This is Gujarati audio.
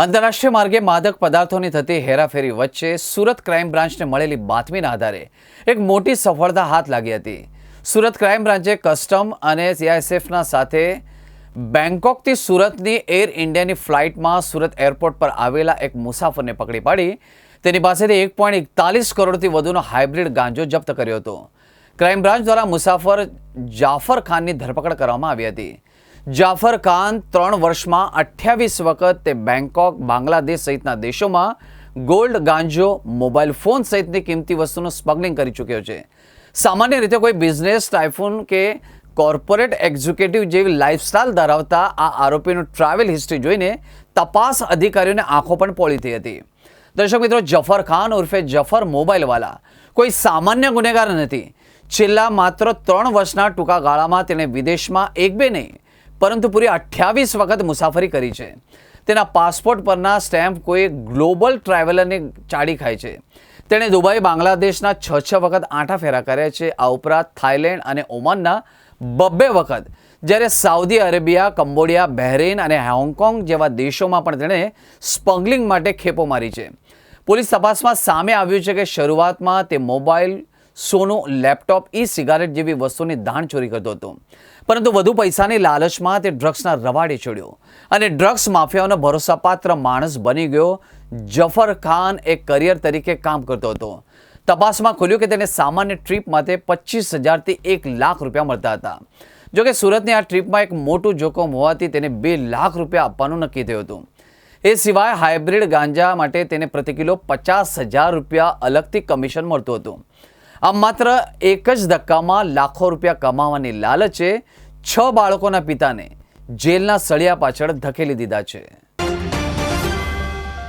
આંતરરાષ્ટ્રીય માર્ગે માદક પદાર્થોની થતી હેરાફેરી વચ્ચે સુરત ક્રાઇમ બ્રાન્ચને મળેલી બાતમીના આધારે એક મોટી સફળતા હાથ લાગી હતી. સુરત ક્રાઇમ બ્રાન્ચે કસ્ટમ અને સીઆઈએસએફના સાથે બેંકોકથી સુરતની એર ઇન્ડિયાની ફ્લાઇટમાં સુરત એરપોર્ટ પર આવેલા એક મુસાફરને પકડી પાડી. તેની પાસેથી એક પોઈન્ટ એકતાલીસ કરોડથી વધુનો હાઇબ્રિડ ગાંજો જપ્ત કર્યો હતો. ક્રાઇમ બ્રાન્ચ દ્વારા મુસાફર જાફર ખાનની ધરપકડ કરવામાં આવી હતી. જાફર ખાન ત્રણ વર્ષમાં અઠ્યાવીસ વખત તે બેંકોક, બાંગ્લાદેશ સહિતના દેશોમાં ગોલ્ડ, ગાંજો, મોબાઈલ ફોન સહિતની કિંમતી વસ્તુનું સ્મગલિંગ કરી ચૂક્યો છે. સામાન્ય રીતે કોઈ બિઝનેસ, ટાઇફૂન કે કોર્પોરેટ એક્ઝિક્યુટિવ જેવી લાઇફસ્ટાઇલ ધરાવતા આ આરોપીનું ટ્રાવેલ હિસ્ટ્રી જોઈને તપાસ અધિકારીઓને આંખો પણ પોળી થઈ હતી. દર્શક મિત્રો જફર ખાન ઉર્ફે જફર મોબાઈલવાલા કોઈ સામાન્ય ગુનેગાર નથી. છેલ્લા માત્ર ત્રણ વર્ષના ટૂંકા ગાળામાં તેણે વિદેશમાં એક બે નહીં પરંતુ પૂરી અઠ્યાવીસ વખત મુસાફરી કરી છે. તેના પાસપોર્ટ પરના સ્ટેમ્પ કોઈ ગ્લોબલ ટ્રાવેલરને ચાડી ખાય છે. તેણે દુબઈ, બાંગ્લાદેશના છ છ વખત આંઠા ફેરા કર્યા છે. આ ઉપરાંત થાઇલેન્ડ અને ઓમાનના બબ્બે વખત. જ્યારે સાઉદી અરેબિયા, કંબોડિયા, બહેરેન અને હોંગકોંગ જેવા દેશોમાં પણ તેણે સ્મગલિંગ માટે ખેપો મારી છે. પોલીસ તપાસમાં સામે આવ્યું છે કે શરૂઆતમાં તે મોબાઈલ સોનું, લેપટોપ ઈ સિગારેટ જેવી વસ્તુની દાણ ચોરી કરતો હતો. પરંતુ વધુ પૈસાની લાલચમાં તે ડ્રગ્સના રવાડે ચડ્યો. અને ડ્રગ્સ માફિયાઓનો ભરોસાપાત્ર માણસ બની ગયો. જફર ખાન એક કરિયર તરીકે કામ કરતો હતો. તપાસમાં ખુલ્યું કે તેને સામાન્ય ટ્રીપ માટે પચીસ હજારથી એક લાખ રૂપિયા મળતા હતા. જોકે સુરતની આ ટ્રીપમાં એક મોટું જોખમ હોવાથી તેને બે લાખ રૂપિયા આપવાનું નક્કી થયું હતું. એ સિવાય હાઇબ્રિડ ગાંજા માટે તેને પ્રતિ કિલો પચાસ હજાર રૂપિયા અલગથી કમિશન મળતું હતું. આમ માત્ર એક જ ધક્કામાં લાખો રૂપિયા કમાવાની લાલચે છ બાળકોના પિતાને જેલના સળિયા પાછળ ધકેલી દીધા છે.